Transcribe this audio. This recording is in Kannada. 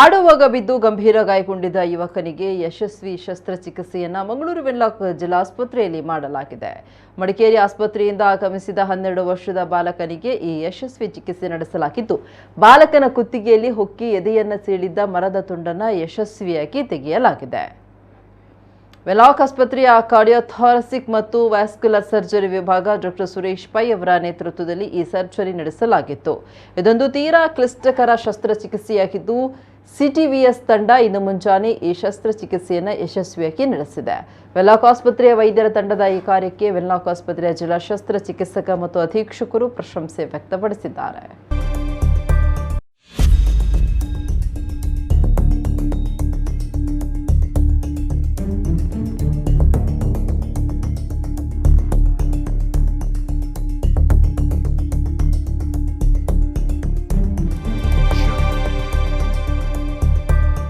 ಆಡುವಾಗ ಬಿದ್ದು ಗಂಭೀರ ಗಾಯಗೊಂಡಿದ್ದ ಯುವಕನಿಗೆ ಯಶಸ್ವಿ ಶಸ್ತ್ರಚಿಕಿತ್ಸೆಯನ್ನ ಮಂಗಳೂರು ವೆನ್ಲಾಕ್ ಜಿಲ್ಲಾಸ್ಪತ್ರೆಯಲ್ಲಿ ಮಾಡಲಾಗಿದೆ. ಮಡಿಕೇರಿ ಆಸ್ಪತ್ರೆಯಿಂದ ಆಗಮಿಸಿದ ಹನ್ನೆರಡು ವರ್ಷದ ಬಾಲಕನಿಗೆ ಈ ಯಶಸ್ವಿ ಚಿಕಿತ್ಸೆ ನಡೆಸಲಾಗಿದ್ದು, ಬಾಲಕನ ಕುತ್ತಿಗೆಯಲ್ಲಿ ಹೊಕ್ಕಿ ಎದೆಯನ್ನ ಸೀಳಿದ್ದ ಮರದ ತುಂಡನ್ನ ಯಶಸ್ವಿಯಾಗಿ ತೆಗೆಯಲಾಗಿದೆ. ವೆಲಾಕ್ ಆಸ್ಪತ್ರೆಯ ಕಾರ್ಡಿಯೋಥಾರಸಿಕ್ ಮತ್ತು ವ್ಯಾಸ್ಕ್ಯುಲರ್ ಸರ್ಜರಿ ವಿಭಾಗ ಡಾಕ್ಟರ್ ಸುರೇಶ್ ಪೈ ಅವರ ನೇತೃತ್ವದಲ್ಲಿ ಈ ಸರ್ಜರಿ ನಡೆಸಲಾಗಿತ್ತು. ಇದೊಂದು ತೀರಾ ಕ್ಲಿಷ್ಟಕರ ಶಸ್ತ್ರಚಿಕಿತ್ಸೆಯಾಗಿದ್ದು, ಸಿಟಿವಿಎಸ್ ತಂಡ ಇಂದು ಮುಂಜಾನೆ ಈ ಶಸ್ತ್ರಚಿಕಿತ್ಸೆಯನ್ನು ಯಶಸ್ವಿಯಾಗಿ ನಡೆಸಿದೆ. ವೆಲಾಕ್ ಆಸ್ಪತ್ರೆಯ ವೈದ್ಯರ ತಂಡದ ಈ ಕಾರ್ಯಕ್ಕೆ ವೆಲ್ಲಾಕ್ ಆಸ್ಪತ್ರೆಯ ಜಿಲ್ಲಾ ಶಸ್ತ್ರಚಿಕಿತ್ಸಕ ಮತ್ತು ಅಧೀಕ್ಷಕರು ಪ್ರಶಂಸೆ ವ್ಯಕ್ತಪಡಿಸಿದ್ದಾರೆ.